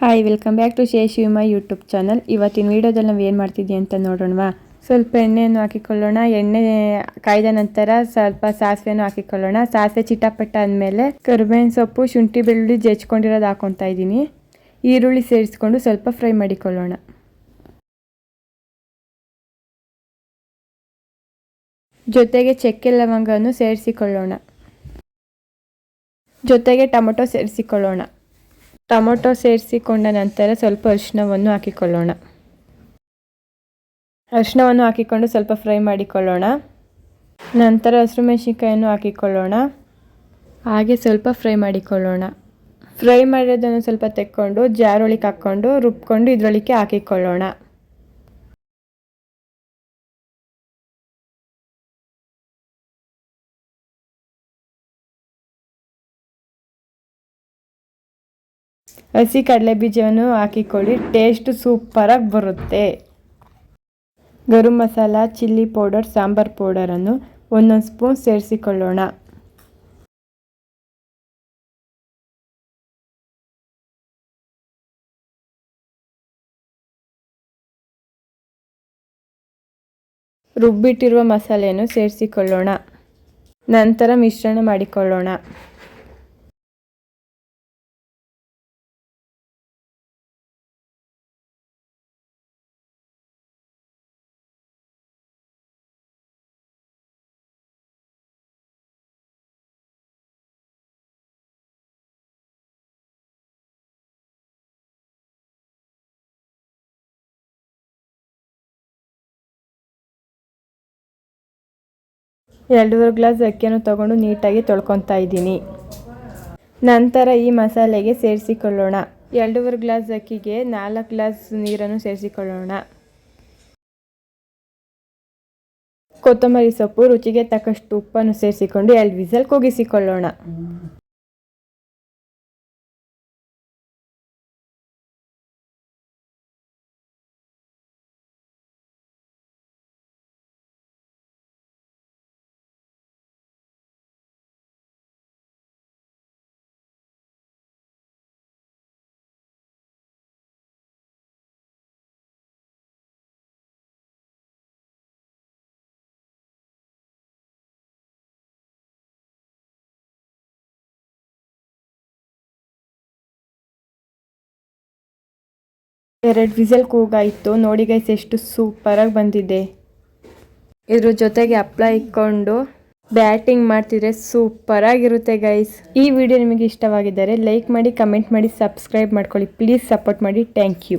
Hi welcome back to Sheshima YouTube channel ಇವತ್ತಿನ ವೀಡಿಯೋದಲ್ಲಿ ನಾವು ಏನು ಮಾಡ್ತಿದ್ವಿ ಅಂತ ನೋಡೋಣವಾ? ಸ್ವಲ್ಪ ಎಣ್ಣೆಯನ್ನು ಹಾಕಿಕೊಳ್ಳೋಣ. ಎಣ್ಣೆ ಕಾಯ್ದ ನಂತರ ಸ್ವಲ್ಪ ಸಾಸಿವೆನೂ ಹಾಕಿಕೊಳ್ಳೋಣ. ಸಾಸಿವೆ ಚಿಟಾಪಟ್ಟ ಅಂದಮೇಲೆ ಕರಿಬೇವಿನ ಸೊಪ್ಪು, ಶುಂಠಿ ಬೆಳ್ಳುಳ್ಳಿ ಜಜ್ಕೊಂಡಿರೋದು ಹಾಕೊತಾ ಇದ್ದೀನಿ. ಈರುಳ್ಳಿ ಸೇರಿಸ್ಕೊಂಡು ಸ್ವಲ್ಪ ಫ್ರೈ ಮಾಡಿಕೊಳ್ಳೋಣ. ಜೊತೆಗೆ ಚಕ್ಕೆ ಲವಂಗವನ್ನು ಸೇರಿಸಿಕೊಳ್ಳೋಣ. ಜೊತೆಗೆ ಟೊಮೊಟೊ ಸೇರಿಸಿಕೊಳ್ಳೋಣ. ಟೊಮೊಟೊ ಸೇರಿಸಿಕೊಂಡ ನಂತರ ಸ್ವಲ್ಪ ಅರಿಶಿನವನ್ನು ಹಾಕಿಕೊಳ್ಳೋಣ. ಅರಿಶಿನವನ್ನು ಹಾಕಿಕೊಂಡು ಸ್ವಲ್ಪ ಫ್ರೈ ಮಾಡಿಕೊಳ್ಳೋಣ. ನಂತರ ಹಸಿರು ಮೆಣಸಿನ್ಕಾಯನ್ನು ಹಾಕಿಕೊಳ್ಳೋಣ. ಹಾಗೆ ಸ್ವಲ್ಪ ಫ್ರೈ ಮಾಡಿಕೊಳ್ಳೋಣ. ಫ್ರೈ ಮಾಡಿರೋದನ್ನು ಸ್ವಲ್ಪ ತೆಕ್ಕೊಂಡು ಜಾರೊಳಿಗೆ ಹಾಕ್ಕೊಂಡು ರುಬ್ಕೊಂಡು ಇದರೊಳಗೆ ಹಾಕಿಕೊಳ್ಳೋಣ. ಹಸಿ ಕಡಲೆ ಬೀಜವನ್ನು ಹಾಕಿಕೊಳ್ಳಿ ಟೇಸ್ಟ್ ಸೂಪರಾಗಿ ಬರುತ್ತೆ. ಗರಂ ಮಸಾಲ ಚಿಲ್ಲಿ ಪೌಡರ್ ಸಾಂಬಾರ್ ಪೌಡರನ್ನು ಒಂದೊಂದು ಸ್ಪೂನ್ ಸೇರಿಸಿಕೊಳ್ಳೋಣ. ರುಬ್ಬಿಟ್ಟಿರುವ ಮಸಾಲೆಯನ್ನು ಸೇರಿಸಿಕೊಳ್ಳೋಣ. ನಂತರ ಮಿಶ್ರಣ ಮಾಡಿಕೊಳ್ಳೋಣ. ಎರಡೂವರೆ ಗ್ಲಾಸ್ ಅಕ್ಕಿಯನ್ನು ತಗೊಂಡು ನೀಟಾಗಿ ತೊಳ್ಕೊತಾ ಇದ್ದೀನಿ. ನಂತರ ಈ ಮಸಾಲೆಗೆ ಸೇರಿಸಿಕೊಳ್ಳೋಣ. ಎರಡೂವರೆ ಗ್ಲಾಸ್ ಅಕ್ಕಿಗೆ ನಾಲ್ಕು ಗ್ಲಾಸ್ ನೀರನ್ನು ಸೇರಿಸಿಕೊಳ್ಳೋಣ. ಕೊತ್ತಂಬರಿ ಸೊಪ್ಪು ರುಚಿಗೆ ತಕ್ಕಷ್ಟು ಉಪ್ಪನ್ನು ಸೇರಿಸಿಕೊಂಡು ಎರಡು ವಿಸಲ್ ಕೂಗಿಸಿಕೊಳ್ಳೋಣ. ಎರಡು ವಿಸಲ್ ಕೂಗಾಯಿತು. ನೋಡಿ ಗೈಸ್ ಎಷ್ಟು ಸೂಪರಾಗಿ ಬಂದಿದೆ. ಇದ್ರ ಜೊತೆಗೆ ಅಪ್ಲೈ ಇಕ್ಕೊಂಡು ಬ್ಯಾಟಿಂಗ್ ಮಾಡ್ತಿದ್ರೆ ಸೂಪರಾಗಿರುತ್ತೆ ಗೈಸ್ ಈ ವಿಡಿಯೋ ನಿಮಗೆ ಇಷ್ಟವಾಗಿದ್ದರೆ ಲೈಕ್ ಮಾಡಿ ಕಮೆಂಟ್ ಮಾಡಿ ಸಬ್ಸ್ಕ್ರೈಬ್ ಮಾಡ್ಕೊಳ್ಳಿ. ಪ್ಲೀಸ್ ಸಪೋರ್ಟ್ ಮಾಡಿ. Thank you